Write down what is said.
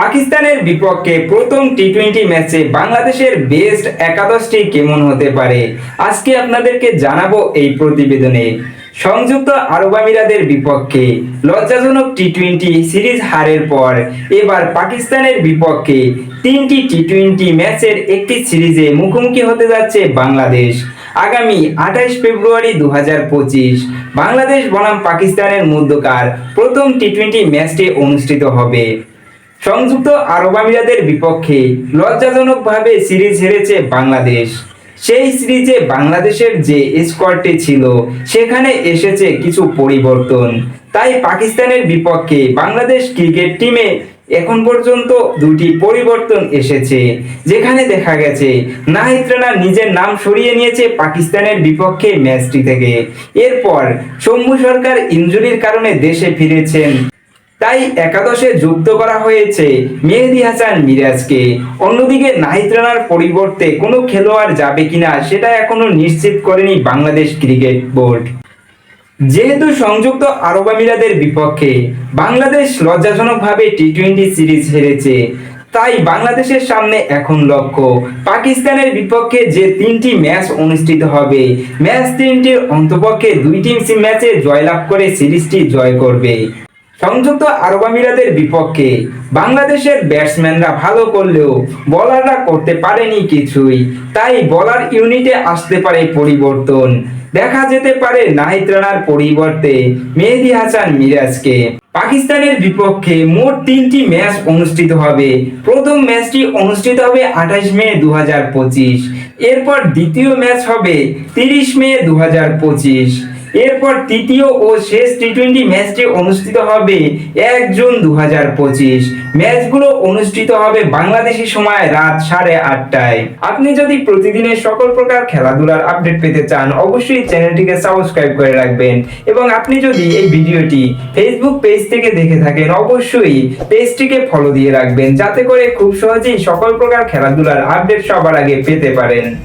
পাকিস্তানের বিপক্ষে প্রথম টি টোয়েন্টি ম্যাচে বাংলাদেশের বেস্ট একাদশটি কেমন হতে পারে? আজকে আপনাদেরকে জানাব এই প্রতিবেদনে। সংযুক্ত আরব আমিরাদের বিপক্ষে লজ্জাজনক টি টোয়েন্টি সিরিজ হারের পর এবার পাকিস্তানের বিপক্ষে তিনটি টি টোয়েন্টি ম্যাচের একটি সিরিজে মুখোমুখি হতে যাচ্ছে বাংলাদেশ। আগামী আঠাইশ ফেব্রুয়ারি দু পঁচিশ বাংলাদেশ বনাম পাকিস্তানের মধ্যকার প্রথম টি টোয়েন্টি ম্যাচটি অনুষ্ঠিত হবে। সংযুক্ত আরব আমিরাদের বিপক্ষে লজ্জাজনকভাবে সিরিজ হেরেছে বাংলাদেশ। সেই সিরিজে বাংলাদেশের যে স্কোয়াডটি ছিল, সেখানে এসেছে কিছু পরিবর্তন। তাই পাকিস্তানের বিপক্ষে বাংলাদেশ ক্রিকেট টিমে এখন পর্যন্ত দুটি পরিবর্তন এসেছে। যেখানে দেখা গেছে, নাহিদ রানা নিজের নাম সরিয়ে নিয়েছে পাকিস্তানের বিপক্ষে ম্যাচটি থেকে। এরপর শম্ভু সরকার ইনজুরির কারণে দেশে ফিরেছেন তাই একাদশে যুক্ত করা হয়েছে মেহেদি হাসান মিরাজকে। অন্যদিকে নাহিদ রানার পরিবর্তে কোনো খেলোয়াড় যাবে কিনা সেটা এখনও নিশ্চিত করেনি বাংলাদেশ ক্রিকেট বোর্ড। যেহেতু সংযুক্ত আরব আমিরাদের বিপক্ষে বাংলাদেশ লজ্জাজনকভাবে টি টোয়েন্টি সিরিজ হেরেছে, তাই বাংলাদেশের সামনে এখন লক্ষ্য, পাকিস্তানের বিপক্ষে যে তিনটি ম্যাচ অনুষ্ঠিত হবে, ম্যাচ তিনটির অন্তপক্ষে দুই টিম ম্যাচে জয়লাভ করে সিরিজটি জয় করবে। সংযুক্ত আরব আমিরাতের বিপক্ষে বাংলাদেশের ব্যাটসম্যানরা ভালো করলেও বলাররা করতে পারেনি কিছুই। তাই বলার ইউনিটে আসতে পারে পরিবর্তন। দেখা যেতে পারে নাহিদ রানার পরিবর্তে মেহেদি হাসান মিরাজকে। পাকিস্তানের বিপক্ষে মোট তিনটি ম্যাচ অনুষ্ঠিত হবে। প্রথম ম্যাচটি অনুষ্ঠিত হবে আঠাশ মে দু হাজার পঁচিশ। এরপর দ্বিতীয় ম্যাচ হবে তিরিশ মে দু হাজার পঁচিশ। এরপর তৃতীয় ও শেষ টি টোয়েন্টি ম্যাচটি অনুষ্ঠিত হবে এক জুন দু ম্যাচগুলো অনুষ্ঠিত হবে বাংলাদেশি সময় রাত সাড়ে আটটায়। আপনি যদি প্রতিদিনের সকল প্রকার খেলাধুলার আপডেট পেতে চান, অবশ্যই চ্যানেলটিকে সাবস্ক্রাইব করে রাখবেন। এবং আপনি যদি এই ভিডিওটি ফেসবুক পেজ থেকে দেখে থাকেন, অবশ্যই পেজটিকে ফলো দিয়ে রাখবেন, যাতে করে খুব সহজেই সকল প্রকার খেলাধুলার আপডেট সবার আগে পেতে পারেন।